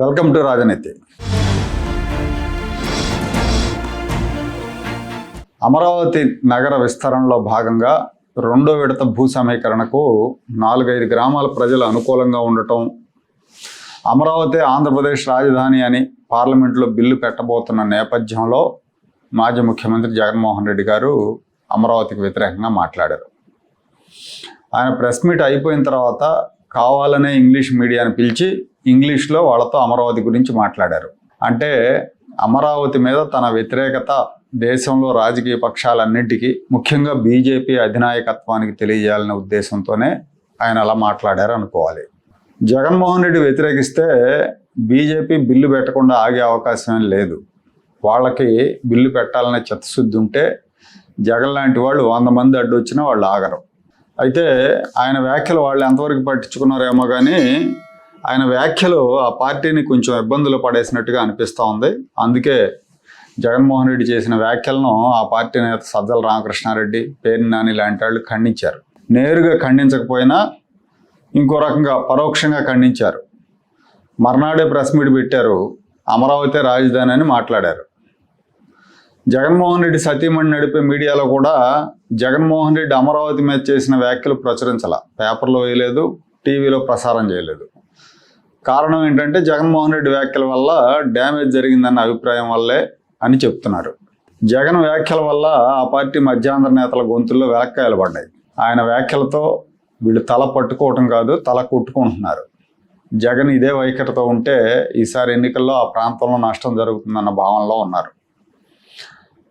Welcome to రాజనీతి. అమరావతి నగర విస్తరణలో భాగంగా రెండో విడత భూ సమీకరణకు నాలుగైదు గ్రామాల ప్రజలు అనుకూలంగా ఉండటం అమరావతి ఆంధ్రప్రదేశ్ రాజధాని అని పార్లమెంట్లో బిల్లు పెట్టబోతున్న నేపథ్యంలో మాజీ ముఖ్యమంత్రి జగన్మోహన్ రెడ్డి గారు అమరావతికి వ్యతిరేకంగా మాట్లాడారు. ఆయన ప్రెస్ మీట్ అయిపోయిన తర్వాత కావాలనే ఇంగ్లీష్ మీడియాని పిలిచి ఇంగ్లీష్లో వాళ్ళతో అమరావతి గురించి మాట్లాడారు. అంటే అమరావతి మీద తన వ్యతిరేకత దేశంలో రాజకీయ పక్షాలన్నింటికీ ముఖ్యంగా బీజేపీ అధినాయకత్వానికి తెలియజేయాలనే ఉద్దేశంతోనే ఆయన అలా మాట్లాడారు అనుకోవాలి. జగన్మోహన్ రెడ్డి వ్యతిరేకిస్తే బీజేపీ బిల్లు పెట్టకుండా ఆగే అవకాశం లేదు. వాళ్ళకి బిల్లు పెట్టాలనే చిత్తశుద్ధి ఉంటే జగన్ లాంటి వాళ్ళు వంద మంది అడ్డు వచ్చినా వాళ్ళు ఆగరు. అయితే ఆయన వ్యాఖ్యలు వాళ్ళు ఎంతవరకు పట్టించుకున్నారేమో కానీ ఆయన వ్యాఖ్యలు ఆ పార్టీని కొంచెం ఇబ్బందులు పడేసినట్టుగా అనిపిస్తూ ఉంది. అందుకే జగన్మోహన్ రెడ్డి చేసిన వ్యాఖ్యలను ఆ పార్టీ నేత సజ్జల రామకృష్ణారెడ్డి పేరు నాని లాంటి వాళ్ళు ఖండించారు. నేరుగా ఖండించకపోయినా ఇంకో రకంగా పరోక్షంగా ఖండించారు. మర్నాడే ప్రెస్ మీట్ పెట్టారు. అమరావతి రాజధాని అని మాట్లాడారు. జగన్మోహన్ రెడ్డి సతీమణి నడిపే మీడియాలో కూడా జగన్మోహన్ రెడ్డి అమరావతి మీద చేసిన వ్యాఖ్యలు ప్రచురించాల. పేపర్లో వేయలేదు టీవీలో ప్రసారం చేయలేదు. కారణం ఏంటంటే జగన్మోహన్ రెడ్డి వ్యాఖ్యల వల్ల డ్యామేజ్ జరిగిందన్న అభిప్రాయం వల్లే అని చెప్తున్నారు. జగన్ వ్యాఖ్యల వల్ల ఆ పార్టీ మధ్యాంధ్ర నేతల గొంతుల్లో వెలక్కాయలు పడ్డాయి. ఆయన వ్యాఖ్యలతో వీళ్ళు తల పట్టుకోవటం కాదు తల కొట్టుకుంటున్నారు. జగన్ ఇదే వైఖరితో ఉంటే ఈసారి ఎన్నికల్లో ఆ ప్రాంతంలో నష్టం జరుగుతుందన్న భావనలో ఉన్నారు.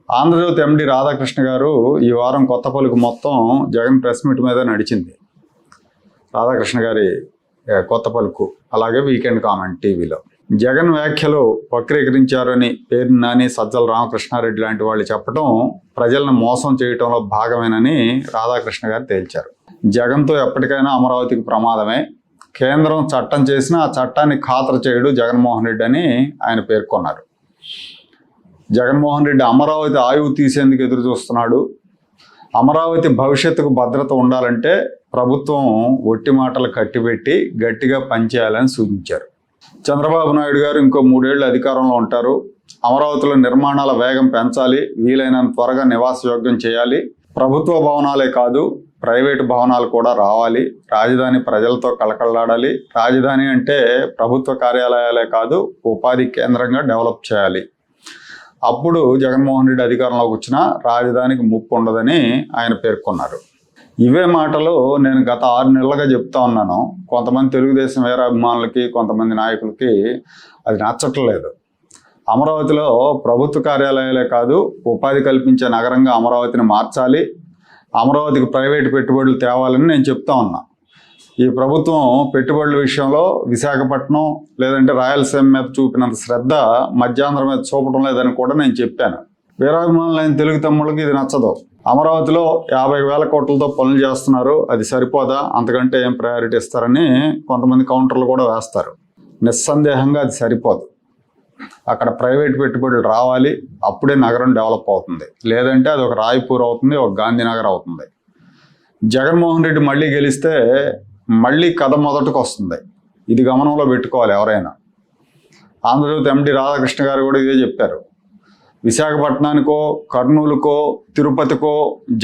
ఆంధ్రజ్యోతి ఎండి రాధాకృష్ణ గారు ఈ వారం కొత్త పలుకు మొత్తం జగన్ ప్రెస్ మీట్ మీద నడిచింది. రాధాకృష్ణ గారి కొత్త పలుకు అలాగే వీకెండ్ కామెంట్ టీవీలో. జగన్ వ్యాఖ్యలు వక్రీకరించారని పేరు నాని సజ్జల రామకృష్ణారెడ్డి లాంటి వాళ్ళు చెప్పడం ప్రజలను మోసం చేయటంలో భాగమేనని రాధాకృష్ణ గారు తేల్చారు. జగన్తో ఎప్పటికైనా అమరావతికి ప్రమాదమే. కేంద్రం చట్టం చేసినా ఆ చట్టాన్ని ఖాతరు చేయడు జగన్మోహన్ రెడ్డి అని ఆయన పేర్కొన్నారు. జగన్మోహన్ రెడ్డి అమరావతి ఆయువు తీసేందుకు ఎదురు చూస్తున్నాడు అమరావతి భవిష్యత్తుకు భద్రత ఉండాలంటే ప్రభుత్వం ఒట్టి మాటలు కట్టిపెట్టి గట్టిగా పనిచేయాలని సూచించారు. చంద్రబాబు నాయుడు గారు ఇంకో మూడేళ్ళు అధికారంలో ఉంటారు. అమరావతిలో నిర్మాణాల వేగం పెంచాలి వీలైనంత త్వరగా నివాసయోగ్యం చేయాలి. ప్రభుత్వ భవనాలే కాదు ప్రైవేటు భవనాలు కూడా రావాలి. రాజధాని ప్రజలతో కలకల్లాడాలి రాజధాని అంటే ప్రభుత్వ కార్యాలయాలే కాదు ఉపాధి కేంద్రంగా డెవలప్ చేయాలి. అప్పుడు జగన్మోహన్ రెడ్డి అధికారంలోకి వచ్చినా రాజధానికి ముప్పు ఉండదని ఆయన పేర్కొన్నారు. ఇవే మాటలు నేను గత ఆరు నెలలుగా చెప్తా ఉన్నాను. కొంతమంది తెలుగుదేశం వేరే అభిమానులకి కొంతమంది నాయకులకి అది నచ్చట్లేదు. అమరావతిలో ప్రభుత్వ కార్యాలయాలే కాదు ఉపాధి కల్పించే నగరంగా అమరావతిని మార్చాలి. అమరావతికి ప్రైవేటు పెట్టుబడులు తేవాలని నేను చెప్తా ఉన్నా. ఈ ప్రభుత్వం పెట్టుబడుల విషయంలో విశాఖపట్నం లేదంటే రాయలసీమ మీద చూపినంత శ్రద్ధ మధ్యాంధ్ర మీద చూపడం లేదని కూడా నేను చెప్పాను. వీరాభిమానులైన తెలుగు తమ్ముళ్ళకి ఇది నచ్చదు. అమరావతిలో యాభై వేల కోట్లతో పనులు చేస్తున్నారు. అది సరిపోదా? అంతకంటే ఏం ప్రయారిటీ ఇస్తారని కొంతమంది కౌంటర్లు కూడా వేస్తారు. నిస్సందేహంగా అది సరిపోదు. అక్కడ ప్రైవేట్ పెట్టుబడులు రావాలి. అప్పుడే నగరం డెవలప్ అవుతుంది. లేదంటే అది ఒక రాయపూర్ అవుతుంది ఒక గాంధీనగర్ అవుతుంది. జగన్మోహన్ రెడ్డి మళ్ళీ గెలిస్తే మళ్ళీ కథ మొదటకు వస్తుంది ఇది గమనంలో పెట్టుకోవాలి ఎవరైనా. ఆంధ్రజ్యోతి ఎండి రాధాకృష్ణ గారు కూడా ఇదే చెప్పారు. విశాఖపట్నానికో కర్నూలుకో తిరుపతికో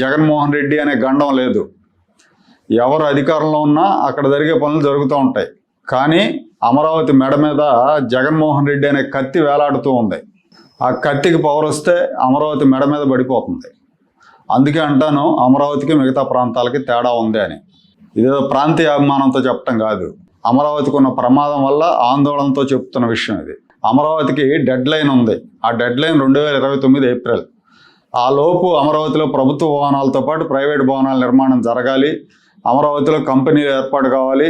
జగన్మోహన్ రెడ్డి అనే గండం లేదు. ఎవరు అధికారంలో ఉన్నా అక్కడ జరిగే పనులు జరుగుతూ ఉంటాయి. కానీ అమరావతి మెడ మీద జగన్మోహన్ రెడ్డి అనే కత్తి వేలాడుతూ ఉంది. ఆ కత్తికి పవర్ వస్తే అమరావతి మెడ మీద పడిపోతుంది. అందుకే అంటాను అమరావతికి మిగతా ప్రాంతాలకి తేడా ఉంది అని. ఇదేదో ప్రాంతీయ అభిమానంతో చెప్పటం కాదు. అమరావతికి ఉన్న ప్రమాదం వల్ల ఆందోళనతో చెప్తున్న విషయం ఇది. అమరావతికి డెడ్ లైన్ ఉంది. ఆ డెడ్ లైన్ రెండు వేల ఇరవై తొమ్మిది ఏప్రిల్. ఆ లోపు అమరావతిలో ప్రభుత్వ భవనాలతో పాటు ప్రైవేట్ భవనాల నిర్మాణం జరగాలి. అమరావతిలో కంపెనీలు ఏర్పాటు కావాలి.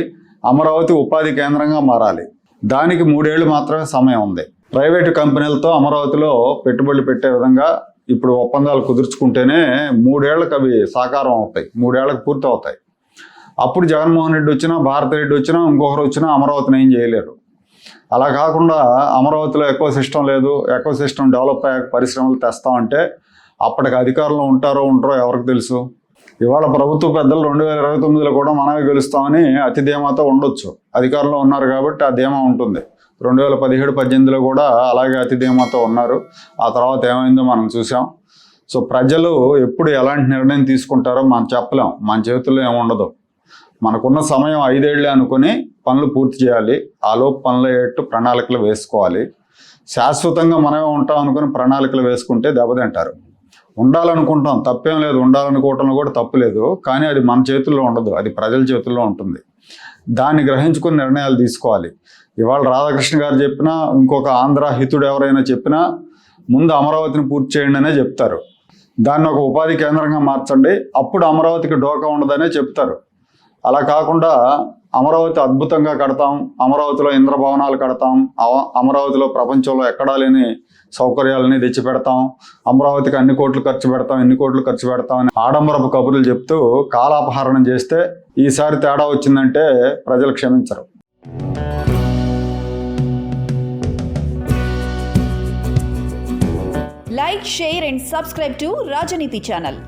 అమరావతి ఉపాధి కేంద్రంగా మారాలి. దానికి మూడేళ్ళు మాత్రమే సమయం ఉంది. ప్రైవేటు కంపెనీలతో అమరావతిలో పెట్టుబడులు పెట్టే విధంగా ఇప్పుడు ఒప్పందాలు కుదుర్చుకుంటేనే మూడేళ్ళకు అవి సాకారం అవుతాయి. మూడేళ్ళకు పూర్తి అవుతాయి అప్పుడు జగన్మోహన్ రెడ్డి వచ్చినా భారత రెడ్డి వచ్చినా ఇంకొకరు వచ్చినా అమరావతిని ఏం చేయలేరు. అలా కాకుండా అమరావతిలో ఎక్కువ సిస్టమ్ లేదు ఎక్కువ సిస్టమ్ డెవలప్ అయ్యాక పరిశ్రమలు తెస్తామంటే అప్పటికి అధికారంలో ఉంటారో ఉంటారో ఎవరికి తెలుసు? ఇవాళ ప్రభుత్వ పెద్దలు రెండు వేల ఇరవై తొమ్మిదిలో కూడా మనమే గెలుస్తామని అతి ధీమాతో ఉండొచ్చు. అధికారంలో ఉన్నారు కాబట్టి ఆ ధీమా ఉంటుంది. రెండు వేల పదిహేడు పద్దెనిమిదిలో కూడా అలాగే అతిధీమతో ఉన్నారు. ఆ తర్వాత ఏమైందో మనం చూసాం సో ప్రజలు ఎప్పుడు ఎలాంటి నిర్ణయం తీసుకుంటారో మనం చెప్పలేం. మన చేతుల్లో ఏముండదు. మనకున్న సమయం ఐదేళ్ళే అనుకుని పనులు పూర్తి చేయాలి. ఆలోపు పనులు అయ్యేట్టు ప్రణాళికలు వేసుకోవాలి. శాశ్వతంగా మనమే ఉంటాం అనుకుని ప్రణాళికలు వేసుకుంటే దెబ్బతింటారు. ఉండాలనుకుంటాం. తప్పేం లేదు. ఉండాలనుకోవటంలో కూడా తప్పు లేదు. కానీ అది మన చేతుల్లో ఉండదు. అది ప్రజల చేతుల్లో ఉంటుంది. దాన్ని గ్రహించుకుని నిర్ణయాలు తీసుకోవాలి. ఇవాళ రాధాకృష్ణ గారు చెప్పినా ఇంకొక ఆంధ్ర హితుడు ఎవరైనా చెప్పినా ముందు అమరావతిని పూర్తి చేయండి అనే చెప్తారు. దాన్ని ఒక ఉపాధి కేంద్రంగా మార్చండి. అప్పుడు అమరావతికి డోకా ఉండదనే చెప్తారు. అలా కాకుండా అమరావతి అద్భుతంగా కడతాం అమరావతిలో ఇంద్రభవనాలు కడతాం అవ- అమరావతిలో ప్రపంచంలో ఎక్కడా లేని సౌకర్యాలని తెచ్చి పెడతాం అమరావతికి అన్ని కోట్లు ఖర్చు పెడతాం ఎన్ని కోట్లు ఖర్చు పెడతాం అని ఆడంబరపు కబుర్లు చెప్తూ కాలాపహరణం చేస్తే ఈసారి తేడా వచ్చిందంటే ప్రజలు క్షమించరు. Like share and subscribe to Rajaneeti channel